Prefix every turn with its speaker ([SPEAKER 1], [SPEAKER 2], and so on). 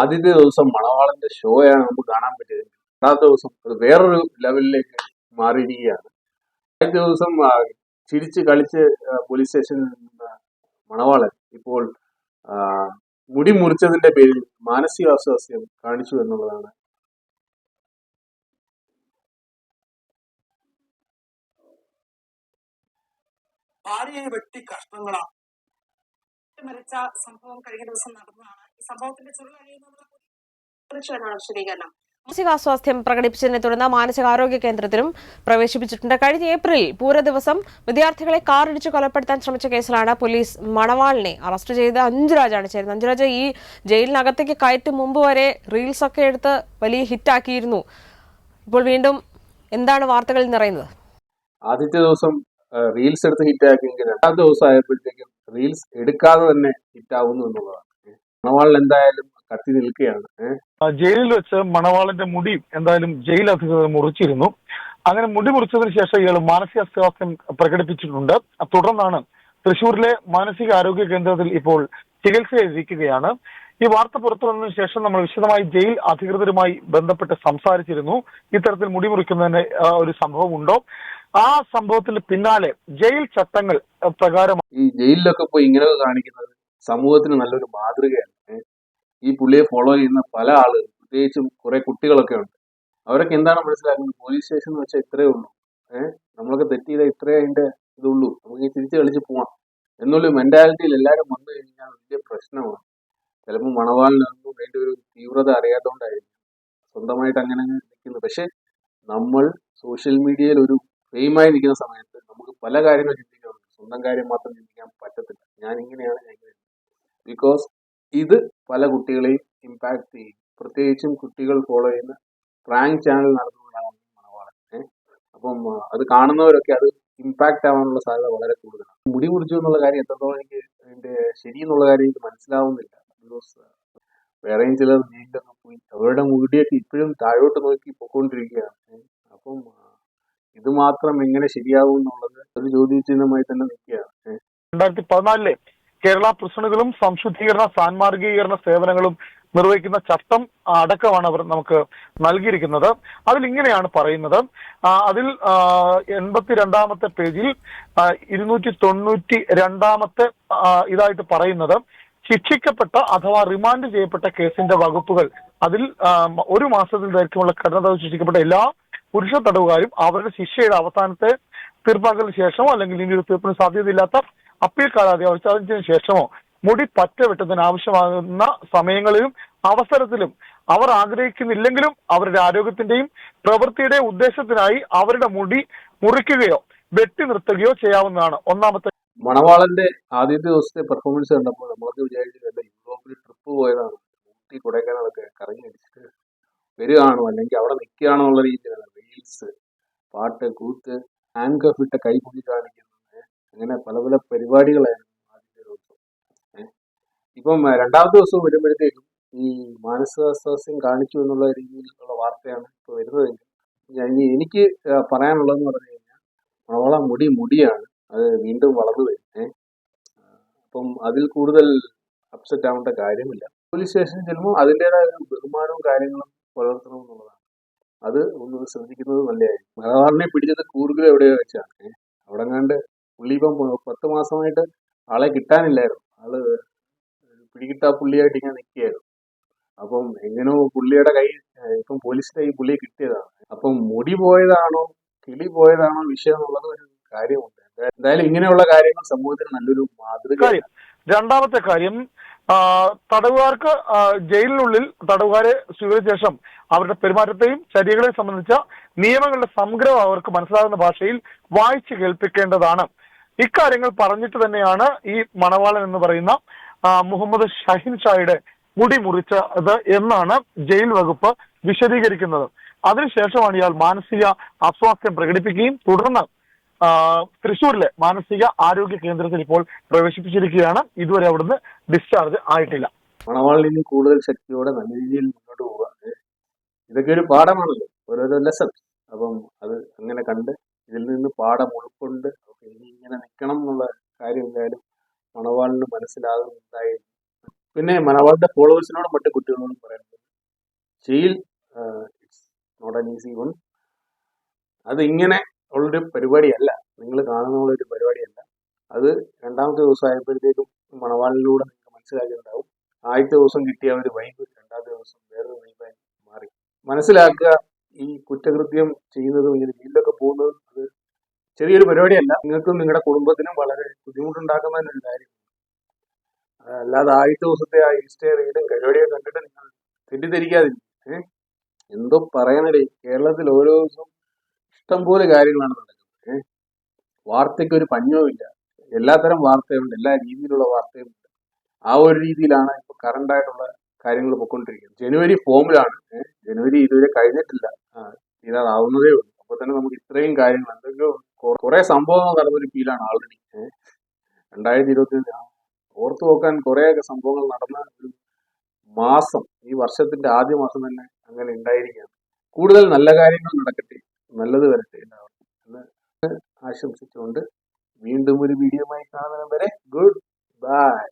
[SPEAKER 1] ആദ്യത്തെ ദിവസം മണവാളന്റെ ഷോയാണ് നമുക്ക് കാണാൻ പറ്റിയത്. രണ്ടാമത്തെ ദിവസം അത് വേറൊരു ലെവലിലേക്ക് മാറിയിരിക്കുകയാണ്. ആദ്യത്തെ ദിവസം ചിരിച്ച് കളിച്ച് പോലീസ് സ്റ്റേഷനിൽ നിന്ന മണവാളൻ ഇപ്പോൾ മുടി മുറിച്ചതിന്റെ പേരിൽ മാനസികാസ്വാസ്ഥ്യം കാണിച്ചു എന്നുള്ളതാണ്.
[SPEAKER 2] ഭാര്യയെ വെട്ടി കഷ്ണങ്ങളാണ്
[SPEAKER 3] മരിച്ച സംഭവം കഴിഞ്ഞ ദിവസം നടന്നതാണ്. ഈ സംഭവത്തിന്റെ ചുരുളറിയുന്നതിനെ കുറിച്ചാണ് വിശദീകരണം.
[SPEAKER 4] മാനസികാസ്വാസ്ഥ്യം പ്രകടിപ്പിച്ചതിനെ തുടർന്ന് മാനസികാരോഗ്യ കേന്ദ്രത്തിലും പ്രവേശിപ്പിച്ചിട്ടുണ്ട്. കഴിഞ്ഞ ഏപ്രിലിൽ പൂര ദിവസം വിദ്യാർത്ഥികളെ കാറിടിച്ച് കൊലപ്പെടുത്താൻ ശ്രമിച്ച കേസിലാണ് പോലീസ് മണവാളിനെ അറസ്റ്റ് ചെയ്ത് അഞ്ചുരാജാണ് ചേരുന്നത്. അഞ്ചുരാജ് ഈ ജയിലിനകത്തേക്ക് കയറ്റും മുമ്പ് വരെ റീൽസ് ഒക്കെ എടുത്ത് വലിയ ഹിറ്റാക്കിയിരുന്നു ഇപ്പോൾ വീണ്ടും എന്താണ് വാർത്തകളിൽ നിറയുന്നത്?
[SPEAKER 1] ആദ്യത്തെ ദിവസം റീൽസ് എടുത്ത് ഹിറ്റാക്കിയെങ്കിൽ രണ്ടാം ദിവസം ആയപ്പോഴത്തേക്കും റീൽസ് എടുക്കാതെ തന്നെ ഹിറ്റാവുന്നു എന്നുള്ളതാണ്. മണവാളിൽ എന്തായാലും കത്തി നിൽക്കുകയാണ്.
[SPEAKER 2] ജയിലിൽ വെച്ച് മണവാളിന്റെ മുടി എന്തായാലും ജയിൽ അധികൃതർ മുറിച്ചിരുന്നു. അങ്ങനെ മുടി മുറിച്ചതിന് ശേഷം ഇയാൾ മാനസിക മാനസികാസ്വാസ്ഥ്യം പ്രകടിപ്പിച്ചിട്ടുണ്ട്. തുടർന്നാണ് തൃശൂരിലെ മാനസിക ആരോഗ്യ കേന്ദ്രത്തിൽ ഇപ്പോൾ ചികിത്സയിലിരിക്കുകയാണ് ഈ വാർത്ത പുറത്തു വന്നതിന് ശേഷം നമ്മൾ വിശദമായി ജയിൽ അധികൃതരുമായി ബന്ധപ്പെട്ട് സംസാരിച്ചിരുന്നു. ഇത്തരത്തിൽ മുടി മുറിക്കുന്നതിന് ഒരു സംഭവം ഉണ്ടോ ആ സംഭവത്തിന് പിന്നാലെ ജയിൽ ചട്ടങ്ങൾ പ്രകാരമാണ് പ്രകാരം
[SPEAKER 1] ഈ ജയിലിലൊക്കെ പോയി ഇങ്ങനെ കാണിക്കുന്നത് സമൂഹത്തിന് നല്ലൊരു മാതൃകയാണ്. ഈ പുള്ളിയെ ഫോളോ ചെയ്യുന്ന പല ആളുകൾ പ്രത്യേകിച്ചും കുറെ കുട്ടികളൊക്കെ ഉണ്ട്. അവരൊക്കെ എന്താണ് മനസ്സിലാക്കുന്നത്? പോലീസ് സ്റ്റേഷൻ എന്ന് വെച്ചാൽ ഇത്രയേ ഉള്ളൂ. ഏഹ് നമ്മളൊക്കെ തെറ്റ് ചെയ്താൽ ഇത്രയേ അതിന്റെ ഇതുള്ളൂ. നമുക്ക് തിരിച്ചു കളിച്ച് പോവാം. എന്നുള്ള മെന്റാലിറ്റിയിൽ എല്ലാവരും വന്നു കഴിഞ്ഞാൽ വലിയ പ്രശ്നമാണ്. ചിലപ്പോൾ മണവാളിനൊന്നും അതിന്റെ ഒരു തീവ്രത അറിയാത്തതുകൊണ്ടായിരിക്കും സ്വന്തമായിട്ട് അങ്ങനെ അങ്ങ് നിൽക്കുന്നത്. പക്ഷെ നമ്മൾ സോഷ്യൽ മീഡിയയിൽ ഒരു ഫെയിമായി നിൽക്കുന്ന സമയത്ത് നമുക്ക് പല കാര്യങ്ങൾ ചിന്തിക്കാറുണ്ട് സ്വന്തം കാര്യം മാത്രം ചിന്തിക്കാൻ പറ്റത്തില്ല. ഞാൻ ഇങ്ങനെയാണ് ഞാൻ ബിക്കോസ് ഇത് പല കുട്ടികളെയും ഇമ്പാക്ട് ചെയ്യും. പ്രത്യേകിച്ചും കുട്ടികൾ ഫോളോ ചെയ്യുന്ന പ്രാങ്ക് ചാനൽ നടത്തുന്നതാണ് മണവാളൻ അപ്പം അത് കാണുന്നവരൊക്കെ അത് ഇമ്പാക്ട് ആവാനുള്ള സാധ്യത വളരെ കൂടുതലാണ്. മുടി മുറിച്ചു എന്നുള്ള കാര്യം എത്രത്തോളം എനിക്ക് അതിന്റെ ശരി എന്നുള്ള കാര്യം എനിക്ക് മനസ്സിലാവുന്നില്ല. ബിക്കോസ് വേറെയും ചിലർ ജയിലിലൊക്കെ പോയി അവരുടെ മുടിയൊക്കെ ഇപ്പോഴും താഴോട്ട് നോക്കി ഇത് മാത്രം എങ്ങനെ ശരിയാവും എന്നുള്ളത് ഒരു ചോദ്യചിഹ്നമായി തന്നെ നിൽക്കുകയാണ്.
[SPEAKER 2] രണ്ടായിരത്തി പതിനാലിലെ കേരള പ്രശ്നങ്ങളും സംശുദ്ധീകരണ സാൻമാർഗീകരണ സേവനങ്ങളും നിർവഹിക്കുന്ന ചട്ടം അടക്കമാണ് അവർ നമുക്ക് നൽകിയിരിക്കുന്നത്. അതിൽ ഇങ്ങനെയാണ് പറയുന്നത് അതിൽ എൺപത്തിരണ്ടാമത്തെ പേജിൽ ഇരുന്നൂറ്റി തൊണ്ണൂറ്റി രണ്ടാമത്തെ ഇതായിട്ട് പറയുന്നത് ശിക്ഷിക്കപ്പെട്ട അഥവാ റിമാൻഡ് ചെയ്യപ്പെട്ട കേസിന്റെ വകുപ്പുകൾ അതിൽ ഒരു മാസത്തിൽ ദൈർഘ്യമുള്ള കഠിനത ശിക്ഷിക്കപ്പെട്ട എല്ലാ പുരുഷ തടവുകാരും അവരുടെ ശിക്ഷയുടെ അവസാനത്തെ തീർപ്പാക്കലിന് ശേഷമോ അല്ലെങ്കിൽ ഇനി ഒരു തീർപ്പിന് സാധ്യതയില്ലാത്ത അപ്പീൽ കാലാവധി അവസാനിച്ചതിന് ശേഷമോ മുടി പറ്റ വെട്ടുന്നതിന് ആവശ്യമാകുന്ന സമയങ്ങളിലും അവസരത്തിലും അവർ ആഗ്രഹിക്കുന്നില്ലെങ്കിലും അവരുടെ ആരോഗ്യത്തിന്റെയും പ്രവൃത്തിയുടെ ഉദ്ദേശത്തിനായി അവരുടെ മുടി മുറിക്കുകയോ വെട്ടി നിർത്തുകയോ ചെയ്യാവുന്നതാണ്. ഒന്നാമത്തെ
[SPEAKER 1] മണവാളന്റെ ആദ്യത്തെ ദിവസത്തെ പെർഫോമൻസ് കണ്ടപ്പോൾ നമ്മളൊക്കെ വിചാരിച്ചു വല്ല യൂറോപ്പിൽ ട്രിപ്പ് പോയതാണ്. ഊട്ടി കൊടൈക്കനാലൊക്കെ കറങ്ങി അടിച്ചിട്ട് വരികയാണോ അല്ലെങ്കിൽ അവിടെ നിൽക്കുകയാണോ എന്നുള്ള രീതിയിലാണ്. റീൽസ് പാട്ട് കൂത്ത് ഹാൻഡ് കഫ് ഇട്ട കൈ കൂടി കാണിക്കുന്നത്. അങ്ങനെ പല പല പരിപാടികളായിരുന്നു ആദ്യത്തെ ദിവസം. ഇപ്പം രണ്ടാമത്തെ ദിവസം വരുമ്പോഴത്തേക്കും ഈ മാനസികാസ്വാസ്യം കാണിച്ചു എന്നുള്ള രീതിയിലുള്ള വാർത്തയാണ് ഇപ്പോൾ വരുന്നതെങ്കിൽ ഇനി എനിക്ക് പറയാനുള്ളത് പറയാനുള്ളതെന്ന് പറഞ്ഞു കഴിഞ്ഞാൽ മണവള മുടി മുടിയാണ്. അത് വീണ്ടും വളർന്നു വരും. അപ്പം അതിൽ കൂടുതൽ അപ്സെറ്റ് ആവേണ്ട കാര്യമില്ല. പോലീസ് സ്റ്റേഷനിൽ ചെല്ലുമ്പോൾ അതിന്റെതായ ഒരു ബഹുമാനവും കാര്യങ്ങളും പുലർത്തണം എന്നുള്ളതാണ്. അത് ഒന്ന് ശ്രദ്ധിക്കുന്നത് നല്ലതായിരിക്കും. മലബാറിനെ പിടിച്ചത് കൂർഗിൽ എവിടെയോ വെച്ചാണ്. അവിടെ കണ്ട് പുള്ളി ഇപ്പം പത്ത് മാസമായിട്ട് ആളെ കിട്ടാനില്ലായിരുന്നു. ആൾ പിടികിട്ടാ പുള്ളിയായിട്ട് ഇങ്ങനെ നിൽക്കുകയായിരുന്നു. അപ്പം എങ്ങനെയോ പുള്ളിയുടെ കൈ ഇപ്പം പോലീസിന്റെ കൈ പുള്ളിയെ കിട്ടിയതാണ്. അപ്പം മുടി പോയതാണോ കിളി പോയതാണോ വിഷയം എന്നുള്ളത് ഒരു കാര്യമുണ്ട്. എന്തായാലും ഇങ്ങനെയുള്ള കാര്യങ്ങൾ സമൂഹത്തിന് നല്ലൊരു മാതൃക
[SPEAKER 2] രണ്ടാമത്തെ കാര്യം തടവുകാർക്ക് ജയിലിനുള്ളിൽ തടവുകാരെ സ്വീകരിച്ച ശേഷം അവരുടെ പെരുമാറ്റത്തെയും ചര്യകളെയും സംബന്ധിച്ച നിയമങ്ങളുടെ സംഗ്രഹം അവർക്ക് മനസ്സിലാകുന്ന ഭാഷയിൽ വായിച്ചു കേൾപ്പിക്കേണ്ടതാണ്. ഇക്കാര്യങ്ങൾ പറഞ്ഞിട്ട് തന്നെയാണ് ഈ മണവാളൻ എന്ന് പറയുന്ന മുഹമ്മദ് ഷഹിൻ ഷായുടെ മുടി മുറിച്ചത് എന്നാണ് ജയിൽ വകുപ്പ് വിശദീകരിക്കുന്നത്. അതിനുശേഷമാണ് ഇയാൾ മാനസിക അസ്വാസ്ഥ്യം പ്രകടിപ്പിക്കുകയും തുടർന്ന് ആ, തൃശ്ശൂരിലെ മാനസിക ആരോഗ്യ കേന്ദ്രത്തിൽ ഇപ്പോൾ പ്രവേശിപ്പിച്ചിരിക്കുകയാണ്. ഇതുവരെ അവിടുന്ന് ഡിസ്ചാർജ് ആയിട്ടില്ല.
[SPEAKER 1] മണവാളിൽ കൂടുതൽ ശക്തിയോടെ നല്ല രീതിയിൽ മുന്നോട്ട് പോവുക. ഇതൊക്കെ ഒരു പാഠമാണല്ലോ. ഓരോരോ ലെസൺ അപ്പം അത് അങ്ങനെ കണ്ട് ഇതിൽ നിന്ന് പാഠം ഉൾക്കൊണ്ട് ഇനി ഇങ്ങനെ നിൽക്കണം എന്നുള്ള കാര്യം എന്തായാലും മണവാളിന് മനസ്സിലാകുന്നുണ്ടായി പിന്നെ മണവാളിന്റെ ഫോളോവേഴ്സിനോടും മറ്റു കുട്ടികളോടും പറയുന്നത് ചെയ്യിൽ it's not an easy one അത് ഇങ്ങനെ ഉള്ളൊരു പരിപാടിയല്ല. നിങ്ങൾ കാണുന്ന ഒരു പരിപാടിയല്ല. അത് രണ്ടാമത്തെ ദിവസം ആയപ്പോഴത്തേക്കും മണവാളിലൂടെ നിങ്ങൾക്ക് മനസ്സിലാക്കിയിട്ടുണ്ടാവും. ആദ്യത്തെ ദിവസം കിട്ടിയ ഒരു വൈബ് രണ്ടാമത്തെ ദിവസം വേറൊരു വൈബായി മാറി. മനസ്സിലാക്കുക ഈ കുറ്റകൃത്യം ചെയ്യുന്നതും ഇങ്ങനെ ജയിലിലൊക്കെ പോകുന്നതും അത് ചെറിയൊരു പരിപാടിയല്ല. നിങ്ങൾക്കും നിങ്ങളുടെ കുടുംബത്തിനും വളരെ ബുദ്ധിമുട്ടുണ്ടാക്കുന്ന ഒരു കാര്യം. അല്ലാതെ ആദ്യത്തെ ദിവസത്തെ ആ ഇൻസ്റ്റേ റീലും പരിപാടിയൊക്കെ കണ്ടിട്ട് നിങ്ങൾ തെറ്റിദ്ധരിക്കാതിരിക്കും എന്തോ പറയുന്നില്ലേ കേരളത്തിൽ ഓരോ ദിവസവും ഇഷ്ടംപോലെ കാര്യങ്ങളാണ് നടക്കുന്നത്. വാർത്തയ്ക്ക് ഒരു പഞ്ഞവുമില്ല. എല്ലാത്തരം വാർത്തയുണ്ട് എല്ലാ രീതിയിലുള്ള വാർത്തയുമുണ്ട് ആ ഒരു രീതിയിലാണ് ഇപ്പൊ കറണ്ട് ആയിട്ടുള്ള കാര്യങ്ങൾ പൊയ്ക്കൊണ്ടിരിക്കുന്നത് ജനുവരി ഫോമിലാണ്. ജനുവരി ഇതുവരെ കഴിഞ്ഞിട്ടില്ല. ഇതാവുന്നതേ ഉള്ളൂ. അപ്പൊ തന്നെ നമുക്ക് ഇത്രയും കാര്യങ്ങൾ എന്തെങ്കിലും കുറെ സംഭവങ്ങൾ നടന്നൊരു ഫീലാണ് ആൾറെഡി രണ്ടായിരത്തി ഇരുപത്തി ഓർത്തു നോക്കാൻ കുറേയൊക്കെ സംഭവങ്ങൾ നടന്ന ഒരു മാസം ഈ വർഷത്തിന്റെ ആദ്യ മാസം തന്നെ അങ്ങനെ ഉണ്ടായിരിക്കുകയാണ്. കൂടുതൽ നല്ല കാര്യങ്ങൾ നടക്കട്ടെ. നല്ലത് വരട്ടെ എന്ന് ആശംസിച്ചുകൊണ്ട് വീണ്ടും ഒരു വീഡിയോയുമായി കാണുന്നതിന് വരെ ഗുഡ് ബൈ.